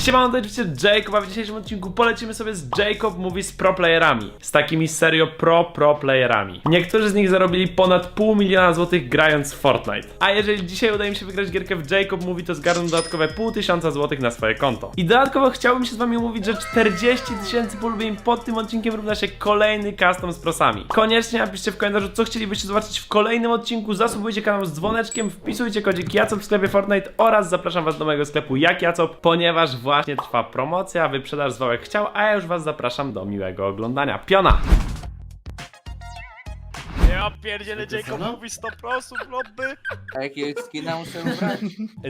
Siemano, to oczywiście Jacob, a w dzisiejszym odcinku polecimy sobie z Jacob Mówi z pro playerami. Z takimi serio pro pro playerami. Niektórzy z nich zarobili ponad pół miliona złotych grając w Fortnite. A jeżeli dzisiaj uda im się wygrać gierkę w Jacob Mówi, to zgarną dodatkowe pół tysiąca złotych na swoje konto. I dodatkowo chciałbym się z wami umówić, że 40 tysięcy polubień pod tym odcinkiem równa się kolejny custom z prosami. Koniecznie napiszcie w komentarzu, co chcielibyście zobaczyć w kolejnym odcinku. Zasubujcie kanał z dzwoneczkiem, wpisujcie kodzik Jacop w sklepie Fortnite oraz zapraszam was do mojego sklepu Jak Jacop, ponieważ właśnie trwa promocja, wyprzedaż zwałek chciał, a ja już was zapraszam do miłego oglądania. Piona! Ja pierdzielę, Jacob mówi 100 prosów, lobby. A jakiego skina muszę ubrać?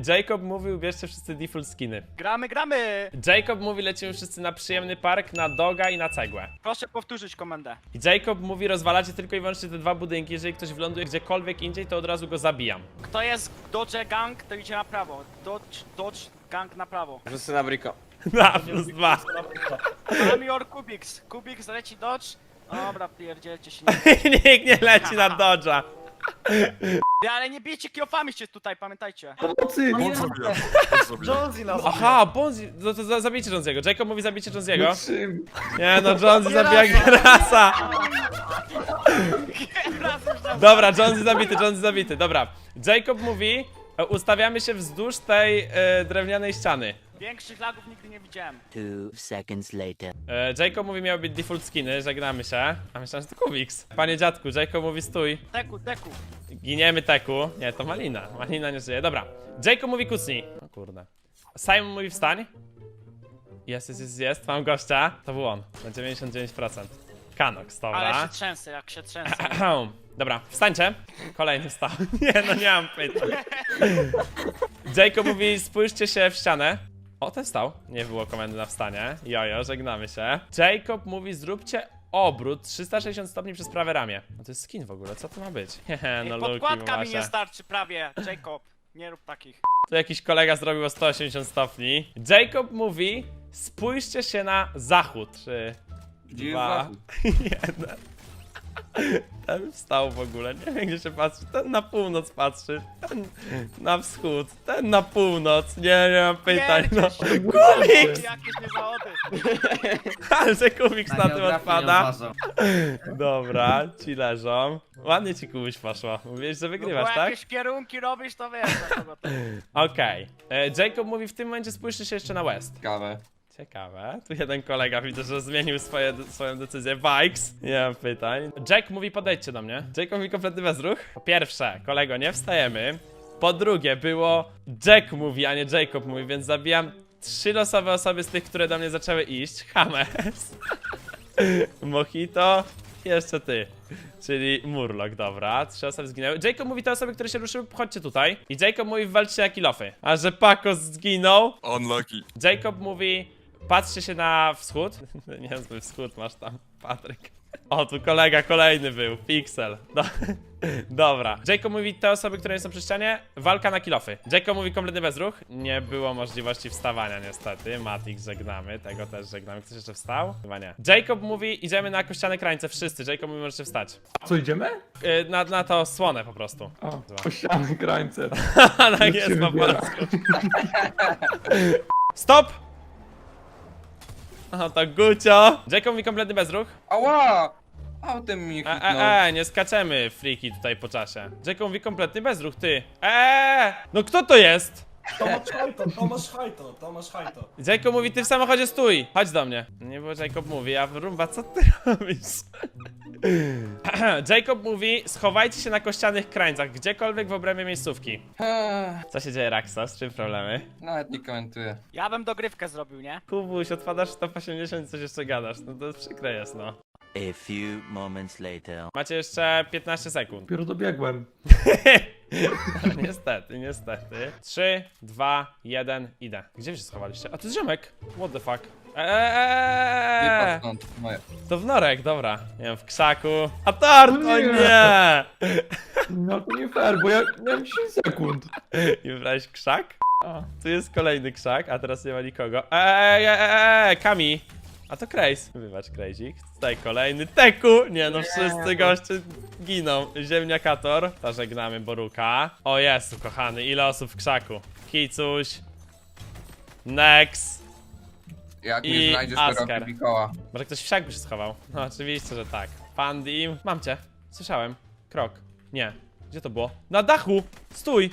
Jacob mówił, bierzcie wszyscy default skiny. Gramy, gramy. Jacob mówi, lecimy wszyscy na przyjemny park, na doga i na cegłę. Proszę powtórzyć komendę. I Jacob mówi, rozwalacie tylko i wyłącznie te dwa budynki, jeżeli ktoś wyląduje gdziekolwiek indziej, to od razu go zabijam. Kto jest Dodge Gang, to idzie na prawo. Dodge, Dodge Gang na prawo. Rzucę na briko. Na plus dwa. Amior Kubix. Kubix leci Dodge. Dobra, pierdzielcie się. Nie... Nikt nie leci na dodża. Ja, Ale nie bijcie kiofami się tutaj, pamiętajcie. Pomocy! Jonesy nas Aha, Bonzi, no to za- zabijcie Jones'ego. Jacob mówi zabijcie Jones'ego. Czym? Nie no, Jonesy zabija Gerasa. Raz już na- Dobra, Jonesy zabity, Jonesy zabity, dobra. Jacob mówi, ustawiamy się wzdłuż tej e, drewnianej ściany. Większych lagów nigdy nie widziałem. Two seconds later. E, Jacob mówi, miały być default skiny, żegnamy się. A myślałem, że to Kubiks. Panie dziadku, Jacob mówi stój. Teku, teku. Giniemy teku. Nie, to Malina. Malina nie żyje. Dobra. Jacob mówi kucnij. O kurde. Simon mówi wstań. Jest, jest, jest, jest. Mam gościa. To był on. Na 99%. Kanox, Ale dobra. się trzęsę, jak się trzęsę. Dobra, wstańcie. Kolejny wstał. Nie, no nie mam pytań. Jacob mówi, spójrzcie się w ścianę. O, ten stał. Nie było komendy na wstanie. Jojo, żegnamy się. Jacob mówi, zróbcie obrót 360 stopni przez prawe ramię. No to jest skin w ogóle, co to ma być? Hehe, no luki Podkładka mi nie starczy prawie. Jacob, nie rób takich. Tu jakiś kolega zrobił o 180 stopni. Jacob mówi, spójrzcie się na zachód. Trzy, Gdzie jest dwa, jeden. Ten wstał w ogóle, nie wiem gdzie się patrzy. Ten na północ patrzy, ten na wschód, ten na północ. Nie, nie mam pytań, no. Kubiks! Jakieś niezawody. Ale że Kubiks na tym odpada. Dobra, ci leżą. Ładnie ci Kubuś poszło. Mówiłeś, że No wygrywasz, bo tak? jakieś kierunki robisz, to wiesz, na kogo to Okej. E, Jacob mówi w tym momencie spójrzcie się jeszcze na west. Ciekawe. Ciekawe. Tu jeden kolega widzę, że zmienił swoje, swoją decyzję. Bikes. Nie mam pytań. Jack mówi podejdźcie do mnie. Jack mówi kompletny bezruch. Po pierwsze, kolego, nie wstajemy. Po drugie, było Jack mówi, a nie Jacob mówi, więc zabijam trzy losowe osoby z tych, które do mnie zaczęły iść. Hames. Mojito. Jeszcze ty. Czyli Murlock, dobra. Trzy osoby zginęły. Jacob mówi te osoby, które się ruszyły, chodźcie tutaj. I Jacob mówi walczcie na kilofy. A że Paco zginął, Unlucky. Jacob mówi, patrzcie się na wschód. Niezły wschód masz tam, Patryk. O, tu kolega kolejny był, Pixel. Do, dobra. Jacob mówi, te osoby, które są przy ścianie, walka na kilofy. Jacob mówi kompletny bezruch. Nie było możliwości wstawania niestety. Matix żegnamy, tego też żegnamy. Ktoś jeszcze wstał? Chyba nie. Jacob mówi, idziemy na kościane krańce, wszyscy. Jacob mówi, możecie wstać. Co idziemy? Yy, na, na to słonę po prostu. A, Dwa. ościany krańce. tak jest po polsku. Stop! O, to Gucio. Jacob mi kompletny bezruch. Ała! Autem mi E, e, e, nie skaczemy friki tutaj po czasie. Jacob mówi kompletny bezruch, ty. Eee! No kto to jest? Tomasz Hajto, Tomasz Hajto, Tomasz Hajto. Jacob mówi, ty w samochodzie stój. Chodź do mnie. Nie, bo Jacob mówi, a rumba, co ty robisz? Jacob mówi, schowajcie się na kościanych krańcach, gdziekolwiek w obrębie miejscówki. Eee, Co się dzieje, Raxo? Z czym problemy? Nawet nie komentuję. Ja bym dogrywkę zrobił, nie? Kubuś, odpadasz w top 80 i coś jeszcze gadasz. No to przykre jest, no. A few moments later. Macie jeszcze 15 sekund. Dopiero dobiegłem. niestety, niestety. 3, 2, 1, idę. Gdzie wy się schowaliście? A to jest ziomek. What the fuck? Nie Eee, patrz stąd, moje. to w norek, dobra. Nie wiem, w krzaku. A tort, o Nie. nie! No to nie fair, bo ja miałem 10 sekund. I wybrałeś krzak? O, tu jest kolejny krzak, a teraz nie ma nikogo. Eee, eee, eee, Kami! A to Krejs. Wybacz, Krejzik. Tutaj kolejny Teku! Nie no, wszyscy goście giną. Ziemniakator. To żegnamy Boruka. O Jezu, kochany, ile osób w krzaku. Kicuś. Nex. Jak I mnie znajdziesz, to Asker. robię Mikoła. Może ktoś w siakby się schował? No oczywiście, że tak. Pandim. Mam cię. Słyszałem. Krok. Nie. Gdzie to było? Na dachu! Stój!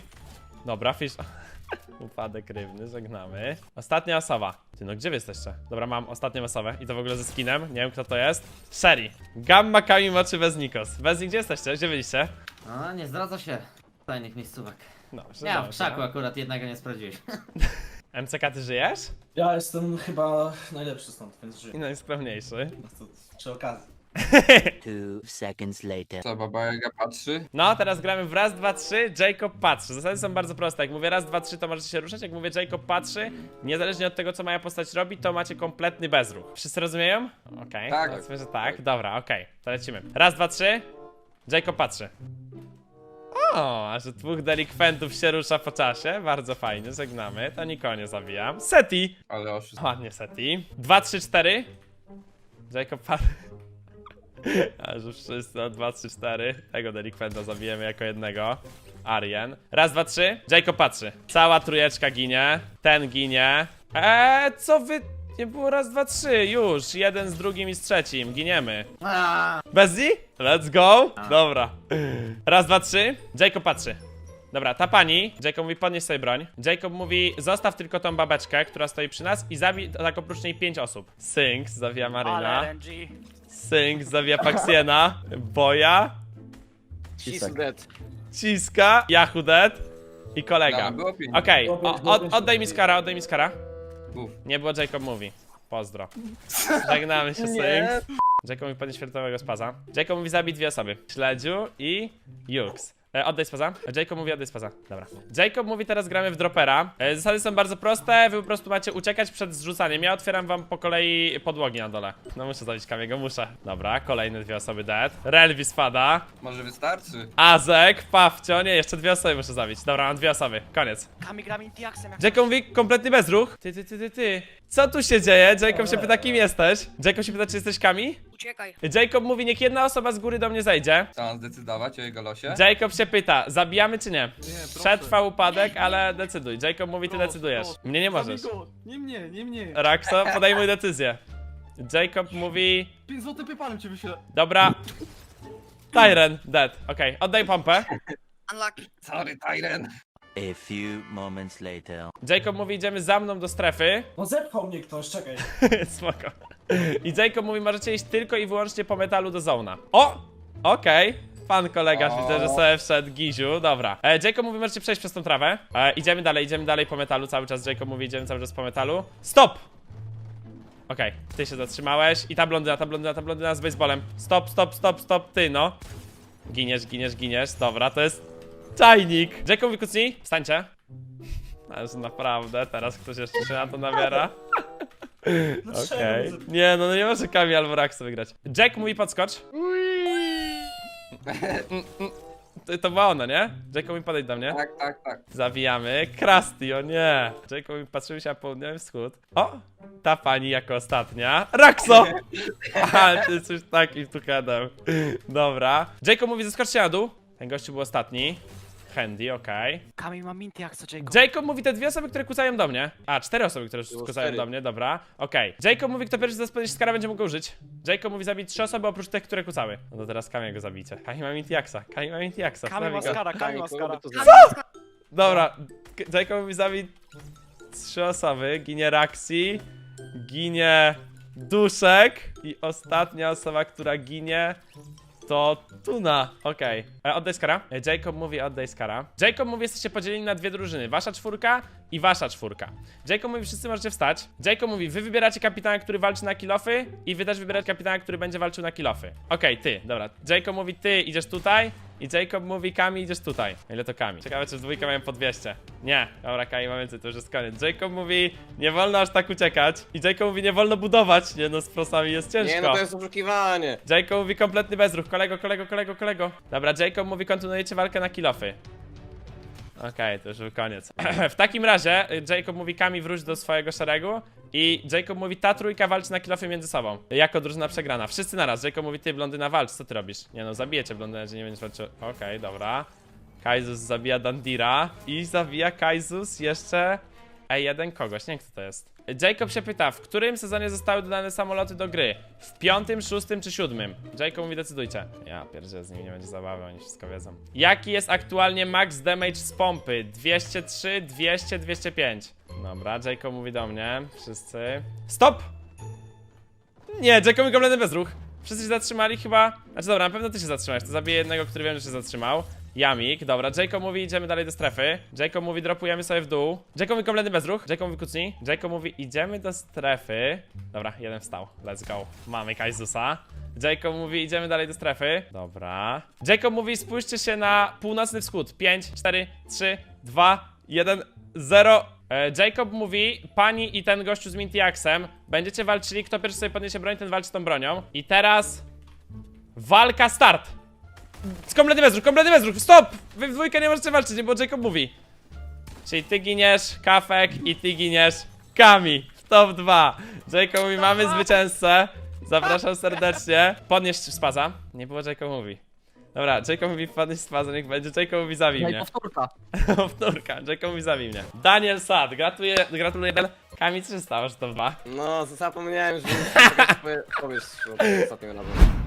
Dobra, fish. Upadek rybny, żegnamy. Ostatnia osoba. Ty no, gdzie wy jesteście? Dobra, mam ostatnią osobę i to w ogóle ze skinem. Nie wiem kto to jest. Sherry. Gamma Kami Moczy bez Nikos. Bez gdzie jesteście? Gdzie byliście? A, nie zdradza się tajnych miejscówek. No, Ja w krzaku akurat jednego nie sprawdziłeś. MCK, ty żyjesz? Ja jestem chyba najlepszy stąd, więc I żyję. najsprawniejszy. No to przy okazji. Two seconds later. Co, Baba Jaga patrzy? No, teraz gramy w raz, dwa, trzy, Jacob patrzy. Zasady są bardzo proste. Jak mówię raz, dwa, trzy, to możecie się ruszać. Jak mówię Jacob patrzy, niezależnie od tego, co moja postać robi, to macie kompletny bezruch. Wszyscy rozumieją? Okej, Tak. powiedzmy, że tak. Dobra, okej, to lecimy. Raz, dwa, trzy, Jacob patrzy. O, aż dwóch delikwentów się rusza po czasie. Bardzo fajnie, żegnamy. To nikogo nie zabijam. Seti! Ale oszust. Ładnie, Seti. Dwa, trzy, cztery. Jacob patrzy. Aż już wszyscy na 2, 3, 4. Tego delikwenta zabijemy jako jednego. Arien. Raz, dwa, trzy. Jacob patrzy. Cała trójeczka ginie. Ten ginie. Eee, co wy... Nie było raz, dwa, trzy. Już. Jeden z drugim i z trzecim. Giniemy. A, Bezzi? Let's go. Dobra. Raz, dwa, trzy. Jacob patrzy. Dobra, ta pani, Jacob mówi podnieś sobie broń. Jacob mówi zostaw tylko tą babeczkę, która stoi przy nas i zabij tak oprócz niej pięć osób. Sync, zawija Ale Marina. RNG. Sync, zawija Paxiena. Boja. She's dead. Ciska. Yahoo Dead. I kolega. Dobra, było pięć. Okej, o- od, oddaj mi skara, oddaj mi skara. Nie było Jacob mówi. Pozdro. Żegnamy się, Sync. Jacob mówi podnieść światowego spaza. Jacob mówi zabij dwie osoby. Śledziu i Jux. E, oddaj spaza. Jacob mówi oddaj spaza. Dobra. Jacob mówi teraz gramy w dropera. E, zasady są bardzo proste. Wy po prostu macie uciekać przed zrzucaniem. Ja otwieram wam po kolei podłogi na dole. No muszę zabić Kamiego, muszę. Dobra, kolejne dwie osoby dead. Relvi spada. Może wystarczy? Azek, Pawcio, nie, jeszcze dwie osoby muszę zabić. Dobra, mam dwie osoby. Koniec. Kami gra Mintiaksem jak Jacob mówi kompletny bezruch. Ty, ty, ty, ty, ty. Co tu się dzieje? Jacob się pyta, kim jesteś? Jacob się pyta, czy jesteś Kami? Uciekaj. Jacob mówi, niech jedna osoba z góry do mnie zejdzie. Trzeba zdecydować o jego losie? Jacob się pyta, zabijamy czy nie? Przetrwa upadek, ale decyduj. Jacob mówi, ty decydujesz. Mnie nie możesz. Nie mnie, nie mnie. Raxo, podejmuj decyzję. Jacob mówi, 5 zł pypalem cię wyślę. dobra. Tyren, dead. Okej, oddaj pompę. Sorry, Tyren. A few moments later. Jacob mówi, idziemy za mną do strefy. No zepchał mnie ktoś, czekaj. Spoko. I Jacob mówi, możecie iść tylko i wyłącznie po metalu do zona. O! Okej. Pan kolega, O. widzę, że sobie wszedł Giziu, dobra. E, Jacob mówi, możecie przejść przez tą trawę. E, idziemy dalej, idziemy dalej po metalu, cały czas Jacob mówi, idziemy cały czas po metalu. Stop! Okej, ty się zatrzymałeś i ta blondyna, ta blondyna, ta blondyna z baseballem. Stop, stop, stop, stop, ty no. Giniesz, giniesz, giniesz, dobra, to jest czajnik. Jacob mówi, kucnij, wstańcie. Aż naprawdę, teraz ktoś jeszcze się na to nabiera. Dlaczego? Okej. Nie, no nie może Kami albo Raxo wygrać. Jack mówi podskocz. To, to była ona, nie? Jack mówi podejdź do mnie. Tak, tak, tak. Zawijamy. Krusty, o nie. Jack mówi patrzymy się na południowy wschód. O! Ta pani jako ostatnia. Raxo! Aha, ty jesteś takim tuchedem. Dobra. Jacob mówi zeskoczcie na dół. Ten gościu był ostatni. Handy, okej. Kami ma Mintiaksa, Jacob. Jacob mówi te dwie osoby, które kucają do mnie. A, cztery osoby, które kucają cztery. do mnie, dobra. Okej. Jacob mówi, kto pierwszy zaspodzi skara będzie mógł go użyć. Jacob mówi zabić trzy osoby oprócz tych, które kucały. No to teraz Kamiego zabijcie. Kami ma Mintiaksa. Kami ma Mintiaksa. Kami ma go. skara, Kami ma skara. Dobra. K- Jacob mówi zabić trzy osoby. Ginie Raxi. Ginie Duszek. I ostatnia osoba, która ginie to Tuna. Okej. E, Oddaj skara. E, Jacob mówi oddaj skara. Jacob mówi jesteście podzieleni na dwie drużyny. Wasza czwórka i wasza czwórka. Jacob mówi wszyscy możecie wstać. Jacob mówi wy wybieracie kapitana, który walczy na kilofy i wy też wybieracie kapitana, który będzie walczył na kilofy. Okej, ty. Dobra. Jacob mówi ty idziesz tutaj. I Jacob mówi Kami idziesz tutaj. Ile to Kami? Ciekawe czy w dwójkę mają po 200. Nie. Dobra, Kami ma więcej, to już jest koniec. Jacob mówi nie wolno aż tak uciekać. I Jacob mówi nie wolno budować. Nie no, z prosami jest ciężko. Nie, no to jest oszukiwanie. Jacob mówi kompletny bezruch. Kolego, kolego, kolego, kolego. Dobra, Jacob mówi kontynuujecie walkę na kilofy. Okej, to już był koniec. w takim razie y, Jacob mówi Kami wróć do swojego szeregu i Jacob mówi ta trójka walczy na kilofy między sobą. Jako drużyna przegrana. Wszyscy naraz. Jacob mówi ty blondyna walcz, co ty robisz? Nie no, zabijecie blondynę, że nie będziesz walczył. Okej, dobra. Kaizus zabija Dandira i zabija Kaizus jeszcze E1 kogoś, nie wiem kto to jest. Jacob się pyta, w którym sezonie zostały dodane samoloty do gry? W piątym, szóstym czy siódmym? Jacob mówi decydujcie. Ja pierdzielę, z nimi nie będzie zabawy, oni wszystko wiedzą. Jaki jest aktualnie max damage z pompy? 203, 200, 205. Dobra, Jacob mówi do mnie. Wszyscy. Stop! Nie, Jacob mi kompletny bezruch. Wszyscy się zatrzymali chyba. Znaczy dobra, na pewno ty się zatrzymałeś. To zabiję jednego, który wiem, że się zatrzymał. Jamik, dobra, Jacob mówi idziemy dalej do strefy. Jacob mówi dropujemy sobie w dół. Jacob mówi kompletny bezruch. Jacob mówi kucnij. Jacob mówi idziemy do strefy. Dobra, jeden wstał. Let's go. Mamy Kaizusa. Jacob mówi idziemy dalej do strefy. Dobra. Jacob mówi spójrzcie się na północny wschód. 5, 4, 3, 2, 1, 0. E, Jacob mówi, pani i ten gościu z Mintiaxem będziecie walczyli, kto pierwszy sobie podniesie broń, ten walczy tą bronią. I teraz... Walka start! Kompletny bezruch, kompletny bezruch, stop! Wy w dwójkę nie możecie walczyć, bo Jacob mówi. Czyli ty giniesz, Kafek i ty giniesz, Kami. W top 2. Jacob mówi, mamy zwycięzcę. Zapraszam serdecznie. Podnieś spaza. Nie było Jacob mówi. Dobra, Jacob mówi podnieś spaza, niech będzie. Jacob mówi zabij mnie. powtórka. Powtórka, Jacob mówi zabij mnie. Daniel Sad, gratuluję, gratuluję. Kami, co się stało, że to 2? No, zapomniałem, że powiesz ostatnim razem.